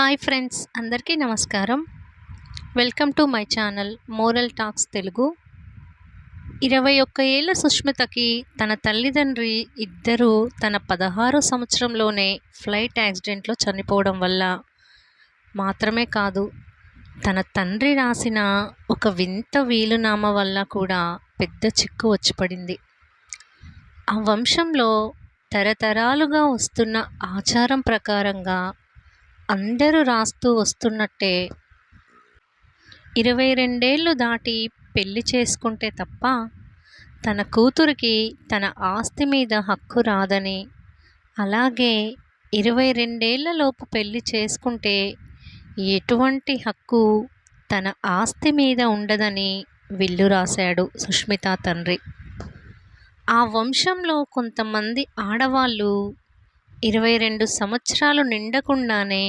Hi friends అందరికీ నమస్కారం. Welcome to my channel Moral Talks Telugu. ఇరవై ఒక్క ఏళ్ళ సుష్మితకి తన తల్లిదండ్రి ఇద్దరూ తన పదహారు సంవత్సరంలోనే ఫ్లైట్ యాక్సిడెంట్లో చనిపోవడం వల్ల మాత్రమే కాదు తన తండ్రి రాసిన ఒక వింత వీలునామా వల్ల కూడా పెద్ద చిక్కు వచ్చి పడింది ఆ వంశంలో తరతరాలుగా వస్తున్న ఆచారం ప్రకారంగా అందరూ రాస్తూ వస్తున్నట్టే. ఇరవై రెండేళ్ళు దాటి పెళ్ళి చేసుకుంటే తప్ప తన కూతురికి తన ఆస్తి మీద హక్కు రాదని. అలాగే ఇరవై రెండేళ్ళలోపు పెళ్ళి చేసుకుంటే ఎటువంటి హక్కు తన ఆస్తి మీద ఉండదని విల్లు రాశాడు సుష్మిత తండ్రి. ఆ వంశంలో కొంతమంది ఆడవాళ్ళు ఇరవై రెండు సంవత్సరాలు నిండకుండానే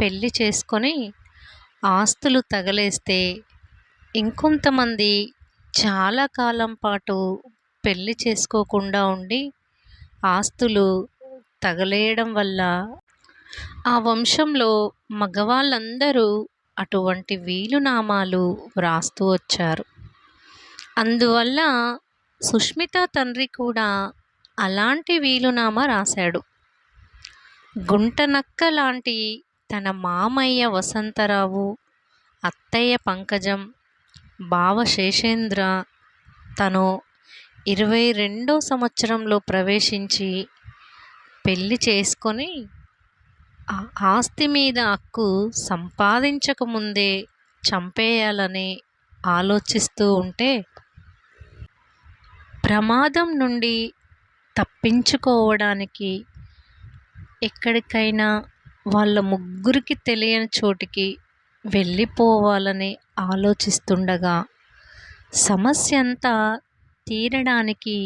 పెళ్ళి చేసుకొని ఆస్తులు తగలేస్తే ఇంకొంతమంది చాలా కాలం పాటు పెళ్ళి చేసుకోకుండా ఉండి ఆస్తులు తగలేయడం వల్ల ఆ వంశంలో మగవాళ్ళందరూ అటువంటి వీలునామాలు వ్రాస్తూ వచ్చారు. అందువల్ల సుష్మిత తండ్రి కూడా అలాంటి వీలునామా రాశాడు. గుంటనక్క లాంటి తన మామయ్య వసంతరావు అత్తయ్య పంకజం బావ శేషేంద్ర తను ఇరవై రెండో సంవత్సరంలో ప్రవేశించి పెళ్ళి చేసుకొని ఆస్తి మీద హక్కు సంపాదించకముందే చంపేయాలని ఆలోచిస్తూ ఉంటే ప్రమాదం నుండి తప్పించుకోవడానికి ఎక్కడికైనా వాళ్ళ ముగ్గురికి తెలియని చోటికి వెళ్ళిపోవాలని ఆలోచిస్తుండగా సమస్య అంతా తీరడానికి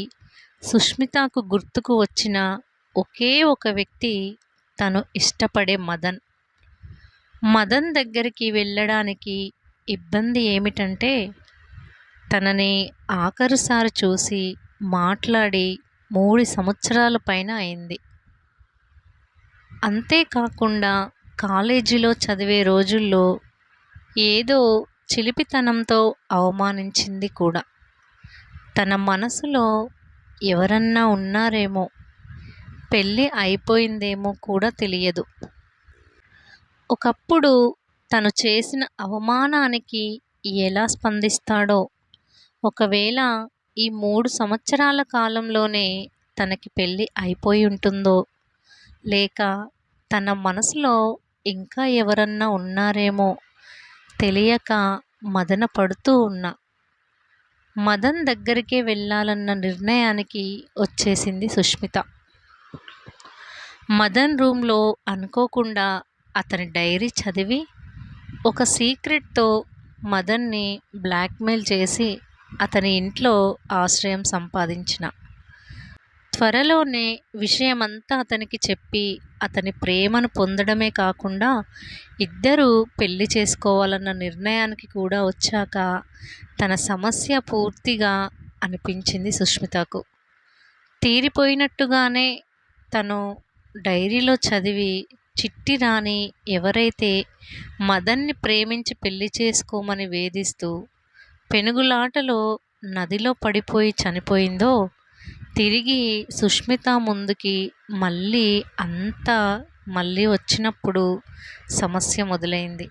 సుష్మితకు గుర్తుకు వచ్చిన ఒకే ఒక వ్యక్తి తను ఇష్టపడే మదన్. మదన్ దగ్గరికి వెళ్ళడానికి ఇబ్బంది ఏమిటంటే తనని ఆఖరుసారి చూసి మాట్లాడి మూడు సంవత్సరాల పైన అయింది. అంతేకాకుండా కాలేజీలో చదివే రోజుల్లో ఏదో చిలిపితనంతో అవమానించింది కూడా. తన మనసులో ఎవరన్నా ఉన్నారేమో పెళ్ళి అయిపోయిందేమో కూడా తెలియదు. ఒకప్పుడు తను చేసిన అవమానానికి ఎలా స్పందిస్తాడో ఒకవేళ ఈ మూడు సంవత్సరాల కాలంలోనే తనకి పెళ్ళి అయిపోయి ఉంటుందో లేక తన మనసులో ఇంకా ఎవరన్నా ఉన్నారేమో తెలియక మదన పడుతూ ఉన్నా. మదన్ దగ్గరికే వెళ్ళాలన్న నిర్ణయానికి వచ్చేసింది సుష్మిత. మదన్ రూమ్లో అనుకోకుండా అతని డైరీ చదివి ఒక సీక్రెట్తో మదన్ని బ్లాక్మెయిల్ చేసి అతని ఇంట్లో ఆశ్రయం సంపాదించిన. త్వరలోనే విషయమంతా అతనికి చెప్పి అతని ప్రేమను పొందడమే కాకుండా ఇద్దరూ పెళ్ళి చేసుకోవాలన్న నిర్ణయానికి కూడా వచ్చాక తన సమస్య పూర్తిగా అనిపించింది సుష్మితకు. తీరిపోయినట్టుగానే తను డైరీలో చదివి చిట్టి రాణి ఎవరైతే మదన్ని ప్రేమించి పెళ్ళి చేసుకోమని వేధిస్తూ పెనుగులాటలో నదిలో పడిపోయి చనిపోయిందో తిరిగి సుష్మిత ముందుకి మళ్ళీ అంతా మళ్ళీ వచ్చినప్పుడు సమస్య మొదలైంది.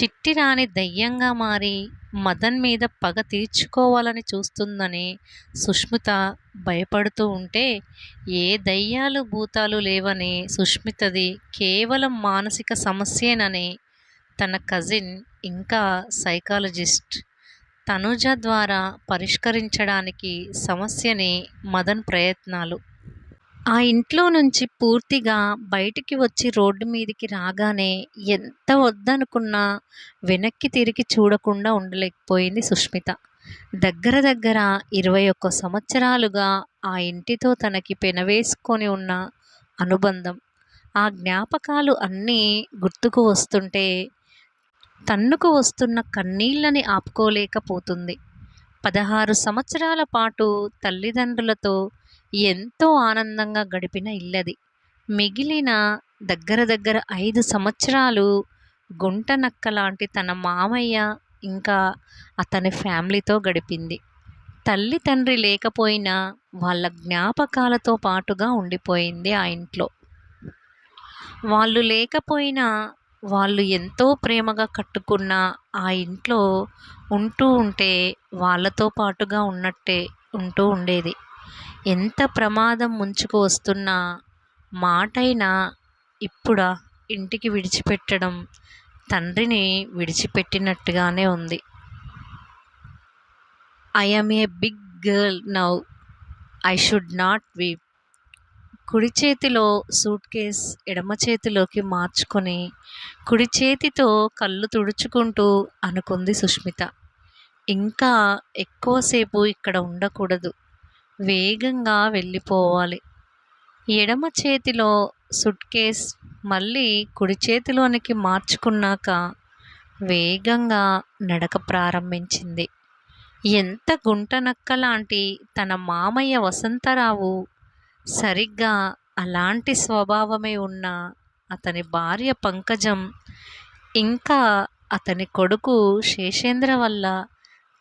చిట్టి రాణి దయ్యంగా మారి మదన్ మీద పగ తీర్చుకోవాలని చూస్తుందని సుష్మిత భయపడుతూ ఉంటే ఏ దయ్యాలు భూతాలు లేవని సుష్మితది కేవలం మానసిక సమస్యేనని తన కజిన్ ఇంకా సైకాలజిస్ట్ తనుజ ద్వారా పరిష్కరించడానికి సమస్యని మదన్ ప్రయత్నాలు. ఆ ఇంట్లో నుంచి పూర్తిగా బయటికి వచ్చి రోడ్డు మీదకి రాగానే ఎంత వద్దనుకున్నా వెనక్కి తిరిగి చూడకుండా ఉండలేకపోయింది సుష్మిత. దగ్గర దగ్గర ఇరవై ఒక్క సంవత్సరాలుగా ఆ ఇంటితో తనకి పెనవేసుకొని ఉన్న అనుబంధం ఆ జ్ఞాపకాలు అన్నీ గుర్తుకు వస్తుంటే తన్నుకు వస్తున్న కన్నీళ్ళని ఆపుకోలేకపోతుంది. పదహారు సంవత్సరాల పాటు తల్లిదండ్రులతో ఎంతో ఆనందంగా గడిపిన ఇల్లది. మిగిలిన దగ్గర దగ్గర ఐదు సంవత్సరాలు గుంట నక్క లాంటి తన మామయ్య ఇంకా అతని ఫ్యామిలీతో గడిపింది. తల్లి తండ్రి లేకపోయినా వాళ్ళ జ్ఞాపకాలతో పాటుగా ఉండిపోయింది ఆ ఇంట్లో. వాళ్ళు లేకపోయినా వాళ్ళు ఎంతో ప్రేమగా కట్టుకున్న ఆ ఇంట్లో ఉంటూ ఉంటే వాళ్ళతో పాటుగా ఉన్నట్టే ఉంటూ ఉండేది. ఎంత ప్రమాదం ముంచుకు వస్తున్నా మాటైనా ఇప్పుడా ఇంటికి విడిచిపెట్టడం తండ్రిని విడిచిపెట్టినట్టుగానే ఉంది. I am a big girl now I should not weep కుడి చేతిలో సూట్ కేస్ ఎడమ చేతిలోకి మార్చుకొని కుడి చేతితో కళ్ళు తుడుచుకుంటూ అనుకుంది సుష్మిత. ఇంకా ఎక్కువసేపు ఇక్కడ ఉండకూడదు. వేగంగా వెళ్ళిపోవాలి. ఎడమ చేతిలో సుట్ కేస్ మళ్ళీ కుడి చేతిలోనికి మార్చుకున్నాక వేగంగా నడక ప్రారంభించింది. ఎంత గుంటనక్క లాంటి తన మామయ్య వసంతరావు సరిగ్గా అలాంటి స్వభావమే ఉన్న అతని భార్య పంకజం ఇంకా అతని కొడుకు శేషేంద్ర వల్ల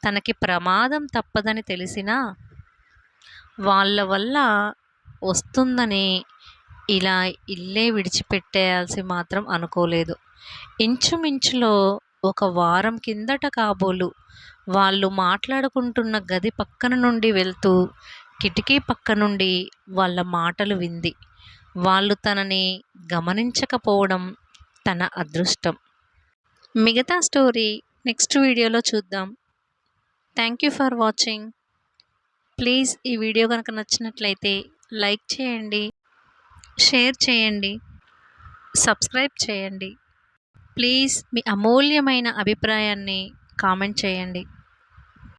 తనకి ప్రమాదం తప్పదని తెలిసినా వాళ్ళ వల్ల వస్తుందని ఇలా ఇల్లే విడిచిపెట్టేయాల్సి మాత్రం అనుకోలేదు. ఇంచుమించులో ఒక వారం కిందట కాబోలు వాళ్ళు మాట్లాడుకుంటున్న గది పక్కన నుండి వెళ్తూ కిటికీ పక్క నుండి వాళ్ళ మాటలు వింది. వాళ్ళు తనని గమనించకపోవడం తన అదృష్టం. మిగతా స్టోరీ నెక్స్ట్ వీడియోలో చూద్దాం. Thank you for watching. Please ఈ వీడియో కనుక నచ్చినట్లయితే లైక్ చేయండి షేర్ చేయండి సబ్స్క్రైబ్ చేయండి. ప్లీజ్ మీ అమూల్యమైన అభిప్రాయాన్ని కామెంట్ చేయండి.